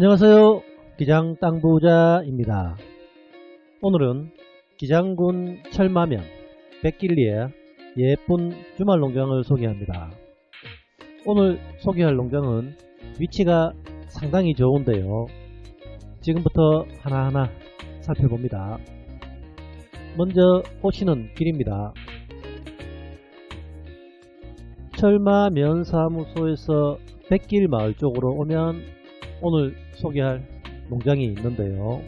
안녕하세요. 기장 땅부자입니다. 오늘은 기장군 철마면 백길리의 예쁜 주말 농장을 소개합니다. 오늘 소개할 농장은 위치가 상당히 좋은데요. 지금부터 하나하나 살펴봅니다. 먼저 오시는 길입니다. 철마면 사무소에서 백길 마을 쪽으로 오면 오늘 소개할 농장이 있는데요.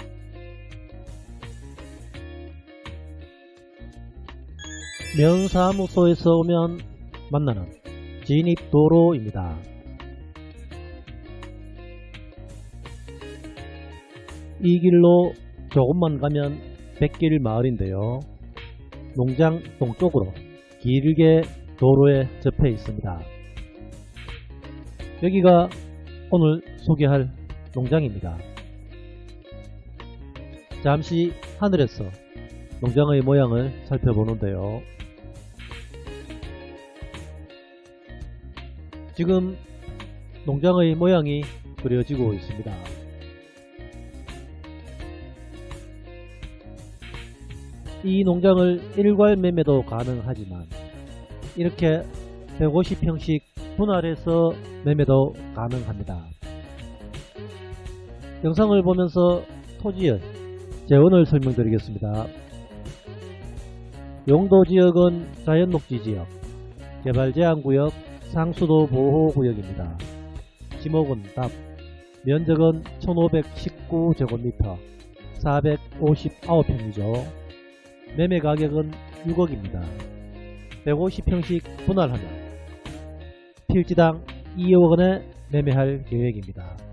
면사무소에서 오면 만나는 진입도로입니다. 이 길로 조금만 가면 백길 마을인데요. 농장 동쪽으로 길게 도로에 접해 있습니다. 여기가 오늘 소개할 농장입니다. 잠시 하늘에서 농장의 모양을 살펴보는데요. 지금 농장의 모양이 그려지고 있습니다. 이 농장을 일괄 매매도 가능하지만 이렇게 150평씩 분할해서 매매도 가능합니다. 영상을 보면서 토지의 재원을 설명드리겠습니다. 용도 지역은 자연녹지 지역, 개발제한구역, 상수도 보호구역입니다. 지목은 답, 면적은 1519제곱미터, 459평이죠. 매매 가격은 6억입니다. 150평씩 분할하면 필지당 2억원에 매매할 계획입니다.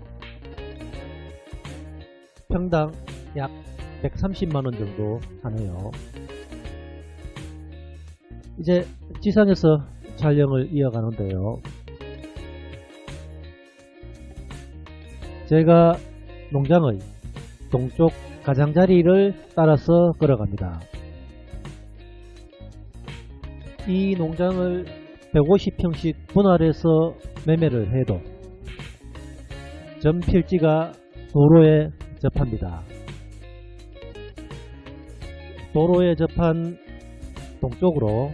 평당 약 130만원 정도 하네요. 이제 지상에서 촬영을 이어가는데요. 제가 농장의 동쪽 가장자리를 따라서 걸어갑니다. 이 농장을 150평씩 분할해서 매매를 해도 전 필지가 도로에 접합니다. 도로에 접한 동쪽으로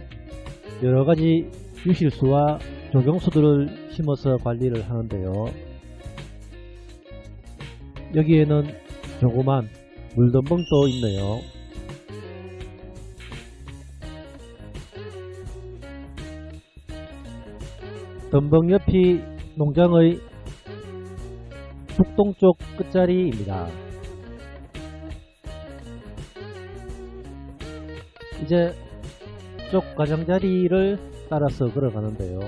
여러가지 유실수와 조경수들을 심어서 관리를 하는데요. 여기에는 조그만 물덤벙도 있네요. 덤벙 옆이 농장의 북동쪽 끝자리입니다. 이제 쪽 가장자리를 따라서 걸어가는데요.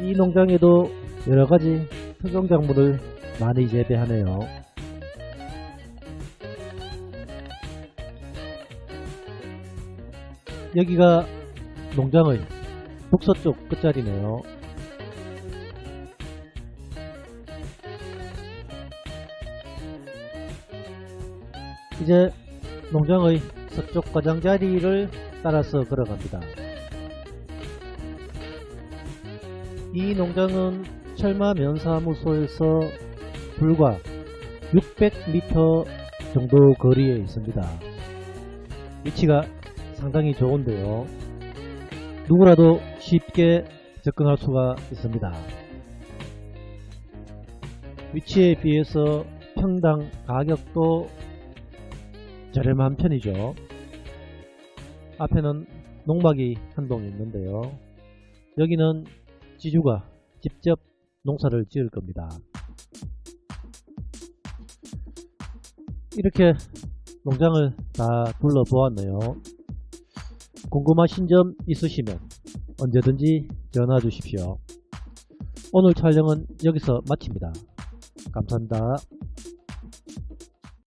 이 농장에도 여러가지 특용 작물을 많이 재배하네요. 여기가 농장의 북서쪽 끝자리네요. 이제 농장의 서쪽 가장자리를 따라서 걸어갑니다. 이 농장은 철마면사무소에서 불과 600m 정도 거리에 있습니다. 위치가 상당히 좋은데요. 누구라도 쉽게 접근할 수가 있습니다. 위치에 비해서 평당 가격도 저렴한 편이죠. 앞에는 농막이 한 동 있는데요. 여기는 지주가 직접 농사를 지을 겁니다. 이렇게 농장을 다 둘러보았네요. 궁금하신 점 있으시면 언제든지 전화 주십시오. 오늘 촬영은 여기서 마칩니다. 감사합니다.